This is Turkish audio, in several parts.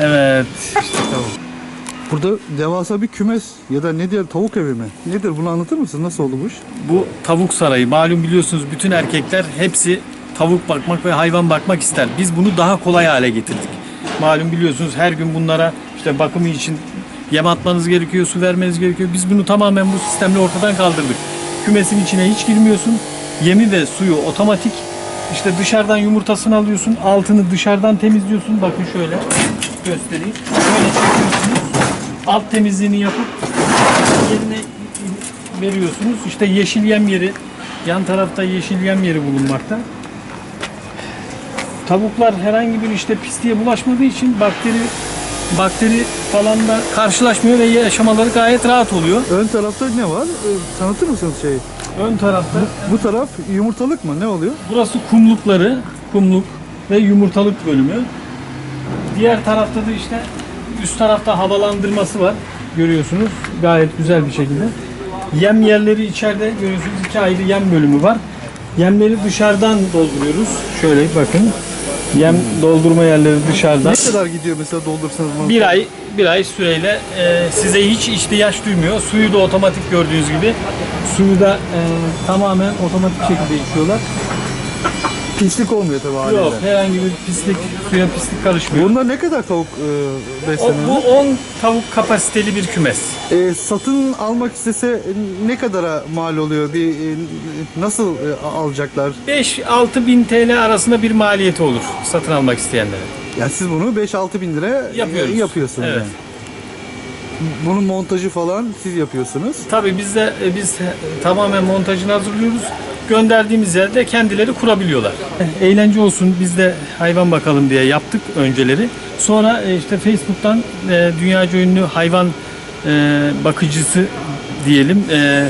Evet. işte tavuk. Burada devasa bir kümes ya da ne diyelim tavuk evi mi? Nedir bunu anlatır mısın? Nasıl oldu bu iş? Bu tavuk sarayı. Malum biliyorsunuz bütün erkekler hepsi tavuk bakmak ve hayvan bakmak ister. Biz bunu daha kolay hale getirdik. Malum biliyorsunuz her gün bunlara işte bakımı için yem atmanız gerekiyor, su vermeniz gerekiyor. Biz bunu tamamen bu sistemle ortadan kaldırdık. Kümesin içine hiç girmiyorsun. Yemi ve suyu otomatik. İşte dışarıdan yumurtasını alıyorsun, altını dışarıdan temizliyorsun. Bakın şöyle göstereyim. Şöyle çekiyorsunuz. Alt temizliğini yapıp yerine veriyorsunuz. İşte yeşil yem yeri, yan tarafta yeşil yem yeri bulunmakta. Tavuklar herhangi bir işte pisliğe bulaşmadığı için bakteri bakteri falan da karşılaşmıyor ve yaşamaları gayet rahat oluyor. Ön tarafta ne var? Ee, tanıtır mısınız şeyi? Ön tarafta Bu taraf yumurtalık mı? Ne oluyor? burası kumlukları, kumluk ve yumurtalık bölümü. Diğer tarafta da işte üst tarafta havalandırması var. Görüyorsunuz gayet güzel bir şekilde. Yem yerleri içeride görüyorsunuz iki ayrı yem bölümü var. Yemleri dışarıdan dolduruyoruz. Şöyle bakın. Yem doldurma yerleri dışarıdan. Ne kadar gidiyor mesela doldursanız? Bir ay bir ay süreyle e, size hiç ihtiyaç duymuyor. Suyu da otomatik gördüğünüz gibi. Suyu da e, tamamen otomatik şekilde içiyorlar. Pislik olmuyor tabii haliyle. Yok herhangi bir pislik, suya pislik karışmıyor. Bunda ne kadar tavuk e, O, besleniyor? bu 10 tavuk kapasiteli bir kümes. E, satın almak istese e, ne kadara mal oluyor? Bir e, nasıl e, alacaklar? 5-6 bin TL arasında bir maliyeti olur satın almak isteyenlere. Ya siz bunu 5-6 bin lira Yapıyoruz. yapıyorsunuz. Evet. yani. Bunun montajı falan siz yapıyorsunuz. Tabii biz de e, biz tamamen montajını hazırlıyoruz. Gönderdiğimiz yerde kendileri kurabiliyorlar. Eğlence olsun biz de hayvan bakalım diye yaptık önceleri. Sonra e, işte Facebook'tan e, dünyaca ünlü hayvan bakıcısı diyelim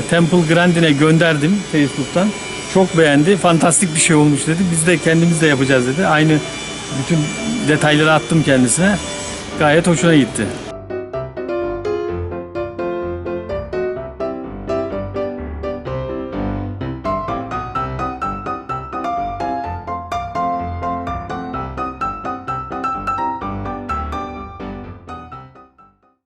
Temple Grandin'e gönderdim Facebook'tan. Çok beğendi. Fantastik bir şey olmuş dedi. Biz de kendimiz de yapacağız dedi. Aynı bütün detayları attım kendisine. Gayet hoşuna gitti.